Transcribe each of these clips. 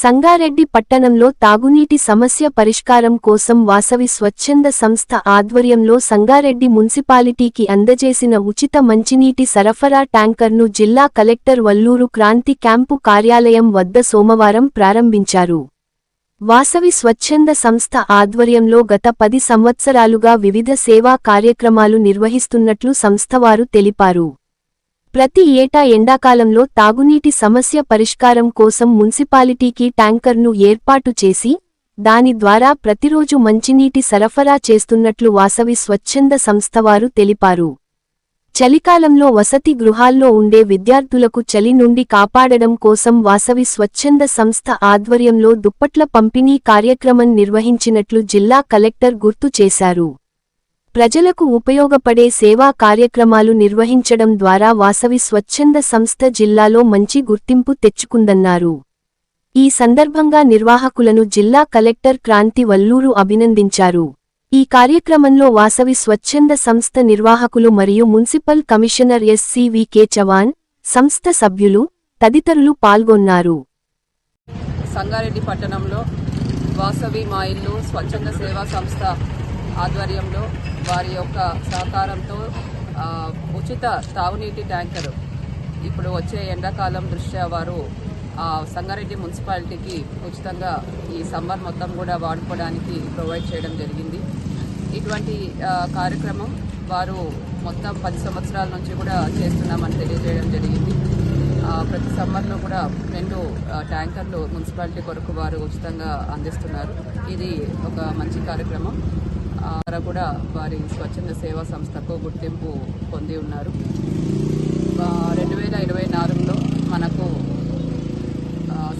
సంగారెడ్డి పట్టణంలో తాగునీటి సమస్య పరిష్కారం కోసం వాసవి స్వచ్ఛంద సంస్థ ఆధ్వర్యంలో సంగారెడ్డి మున్సిపాలిటీకి అందజేసిన ఉచిత మంచినీటి సరఫరా ట్యాంకర్ను జిల్లా కలెక్టర్ వల్లూరు క్రాంతి క్యాంపు కార్యాలయం వద్ద సోమవారం ప్రారంభించారు. వాసవి స్వచ్ఛంద సంస్థ ఆధ్వర్యంలో గత పది సంవత్సరాలుగా వివిధ సేవా కార్యక్రమాలు నిర్వహిస్తున్నట్లు సంస్థవారు తెలిపారు. ప్రతి ఏటా ఎండాకాలంలో తాగునీటి సమస్య పరిష్కారం కోసం మున్సిపాలిటీకి ట్యాంకర్ను ఏర్పాటు చేసి దాని ద్వారా ప్రతిరోజు మంచినీటి సరఫరా చేస్తున్నట్లు వాసవి స్వచ్ఛంద సంస్థవారు తెలిపారు. చలికాలంలో వసతి గృహాల్లో ఉండే విద్యార్థులకు చలి నుండి కాపాడడం కోసం వాసవి స్వచ్ఛంద సంస్థ ఆధ్వర్యంలో దుప్పట్ల పంపిణీ కార్యక్రమం నిర్వహించినట్లు జిల్లా కలెక్టర్ గుర్తు చేశారు. ప్రజలకు ఉపయోగపడే సేవా కార్యక్రమాలు నిర్వహించడం ద్వారా వాసవి స్వచ్ఛంద సంస్థ జిల్లాలో మంచి గుర్తింపు తెచ్చుకుందన్నారు. ఈ సందర్భంగా నిర్వాహకులను జిల్లా కలెక్టర్ క్రాంతి వల్లూరు అభినందించారు. ఈ కార్యక్రమంలో వాసవి స్వచ్ఛంద సంస్థ నిర్వాహకులు మరియు మున్సిపల్ కమిషనర్ ఎస్సివి చవాన్ సంస్థ సభ్యులు తదితరులు పాల్గొన్నారు. సంగారెడ్డి పట్టణంలో వాసవి మా ఇల్లు స్వచ్ఛంద సేవా సంస్థ ఆధ్వర్యంలో వారి యొక్క సహకారంతో ఉచిత తాగునీటి ట్యాంకర్ ఇప్పుడు వచ్చే ఎండాకాలం దృష్ట్యా వారు ఆ, సంగారెడ్డి మున్సిపాలిటీకి ఉచితంగా ఈ సమ్మర్ మొత్తం కూడా వాడుకోవడానికి ప్రొవైడ్ చేయడం జరిగింది. ఇటువంటి కార్యక్రమం వారు మొత్తం పది సంవత్సరాల నుంచి కూడా చేస్తున్నామని తెలియజేయడం జరిగింది. ప్రతి సమ్మర్లో కూడా రెండు ట్యాంకర్లు మున్సిపాలిటీ కొరకు వారు ఉచితంగా అందిస్తున్నారు. ఇది ఒక మంచి కార్యక్రమం. ద్వారా వారు కూడా వారి స్వచ్ఛంద సేవా సంస్థకు గుర్తింపు పొంది ఉన్నారు. రెండు వేల ఇరవై నాలుగులో మనకు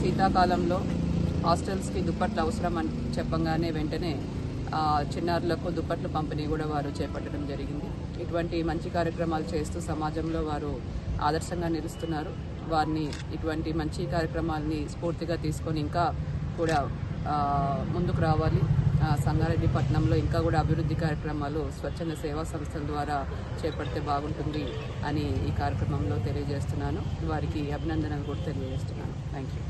శీతాకాలంలో హాస్టల్స్కి దుప్పట్లు అవసరం అని చెప్పంగానే వెంటనే చిన్నారులకు దుప్పట్లు పంపిణీ కూడా వారు చేపట్టడం జరిగింది. ఇటువంటి మంచి కార్యక్రమాలు చేస్తూ సమాజంలో వారు ఆదర్శంగా నిలుస్తున్నారు. వారిని ఇటువంటి మంచి కార్యక్రమాలని స్ఫూర్తిగా తీసుకొని ఇంకా కూడా ముందుకు రావాలి. సంగారెడ్డి పట్టణంలో ఇంకా కూడా అభివృద్ధి కార్యక్రమాలు స్వచ్ఛంద సేవా సంస్థల ద్వారా చేపడితే బాగుంటుంది అని ఈ కార్యక్రమంలో తెలియజేస్తున్నాను. వారికి అభినందనలు కూడా తెలియజేస్తున్నాను. Thank you